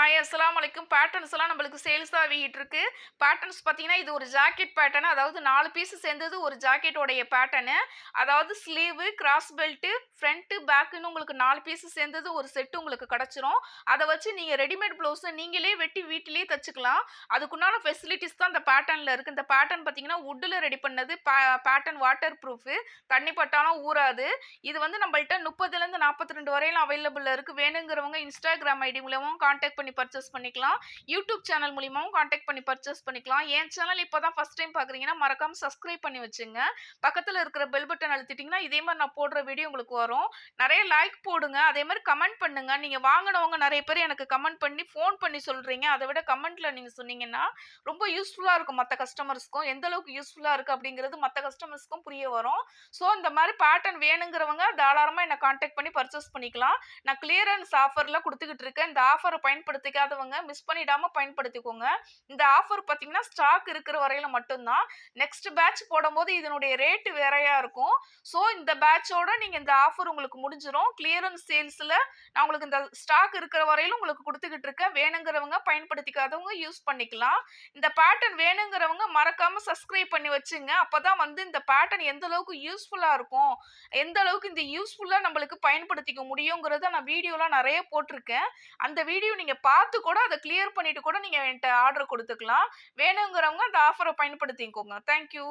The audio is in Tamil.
ஹாய் அஸ்லாம் வலைக்கும் பேட்டர்ன்ஸ் எல்லாம் நம்மளுக்கு சேல்ஸ் ஆகிட்டு இருக்கு. பேட்டர்ன்ஸ் பார்த்தீங்கன்னா இது ஒரு ஜாக்கெட் பேட்டர்ன் அதாவது நாலு பீஸ் சேர்ந்தது ஒரு ஜாக்கெட்டோடைய பேட்டர்னு அதாவது ஸ்லீவு கிராஸ் பெல்ட்டு ஃப்ரண்ட்டு பேக்குன்னு உங்களுக்கு நாலு பீஸ் சேர்ந்தது ஒரு செட்டு உங்களுக்கு கிடச்சிரும். அதை வச்சு நீங்கள் ரெடிமேட் ப்ளவுஸை நீங்களே வெட்டி வீட்டிலேயே தச்சுக்கலாம். அதுக்குண்டான ஃபெசிலிட்டிஸ் தான் இந்த பேட்டர்னில் இருக்குது இந்த பேட்டர்ன் பார்த்தீங்கன்னா வுட்டில் ரெடி பண்ணது பேட்டர்ன் வாட்டர் ப்ரூஃபு தண்ணி பட்டாலும் ஊறாது. இது வந்து நம்மள்ட்ட முப்பதுலேருந்து நாற்பத்தி ரெண்டு வரையிலும் அவைலபிளில் இருக்குது வேணுங்கிறவங்க இன்ஸ்டாகிராம் ஐடி மூலமும் காண்டாக்ட் பண்ணி பர்ச்சேஸ் பண்ணிக்கலாம். யூடியூப் சேனல் மூலியமாகவும் காண்டாக்ட் பண்ணி பர்ச்சேஸ் பண்ணிக்கலாம். என் சேனல் இப்போ தான் ஃபஸ்ட் டைம் பார்க்குறீங்கன்னா மறக்காமல் சப்ஸ்கிரைப் பண்ணி வச்சுங்க. பக்கத்தில் இருக்கிற பெல் பட்டன் அழுத்திட்டிங்கன்னா இதே மாதிரி நான் போடுற வீடியோ உங்களுக்கு வரும். நிறைய லைக் போடுங்க. அதே மாதிரி கமெண்ட் பண்ணுங்க. நீங்கள் வாங்கினவங்க நிறைய பேர் எனக்கு கமெண்ட் பண்ணி ஃபோன் பண்ணி சொல்கிறீங்க அதை விட கமெண்ட்டில் நீங்கள் சொன்னீங்கன்னா ரொம்ப யூஸ்ஃபுல்லாக இருக்கும் மற்ற கஸ்டமர்ஸ்க்கும் எந்த அளவுக்கு யூஸ்ஃபுல்லாக இருக்குது அப்படிங்கிறது மற்ற கஸ்டமர்ஸ்க்கும் புரிய வரும். ஸோ இந்த மாதிரி பேட்டர்ன் வேணுங்கிறவங்க தாராளமாக என்னை காண்டாக்ட் பண்ணி பர்ச்சேஸ் பண்ணிக்கலாம். நான் கிளியரன்ஸ் ஆஃபரில் கொடுத்துக்கிட்டு இருக்கேன். இந்த ஆஃபரை பயன்படுத்திக்காதவங்க மிஸ் பண்ணிடாமல் பயன்படுத்திக்கோங்க. இந்த ஆஃபர் பார்த்தீங்கன்னா ஸ்டாக் இருக்கிற வரையில மட்டும்தான். நெக்ஸ்ட் பேட்ச் போடும்போது இதனுடைய ரேட்டு வேறையா இருக்கும். ஸோ இந்த பேட்சோட நீங்கள் இந்த ஆஃபர் உங்களுக்கு முடிஞ்சிடும் கிளியரன்ஸ் சேல்ஸில் நான் உங்களுக்கு இந்த ஸ்டாக் இருக்கிற வரையிலும் உங்களுக்கு கொடுத்துக்கிட்டு இருக்கேன். வேணுங்கிறவங்க பயன்படுத்திக்காதவங்க யூஸ் பண்ணிக்கலாம். இந்த பேட்டர்ன் வேணுங்கிறவங்க மறக்காம சப்ஸ்கிரைப் பண்ணி வச்சுங்க. அப்பதான் வந்து இந்த பேட்டர்ன் எந்த அளவுக்கு யூஸ்ஃபுல்லா இருக்கும். எந்த அளவுக்கு இந்த யூஸ்ஃபுல்லா நம்மளுக்கு பயன்படுத்திக்க முடியுங்கிறத நான் வீடியோலாம் நிறைய போட்டிருக்கேன். அந்த வீடியோ நீங்க பார்த்து கூட அதை கிளியர் பண்ணிட்டு கூட நீங்க என்கிட்ட ஆர்டர் கொடுத்துக்கலாம். வேணுங்கிறவங்க அந்த ஆஃபரை பயன்படுத்திக்கோங்க. தேங்க்யூ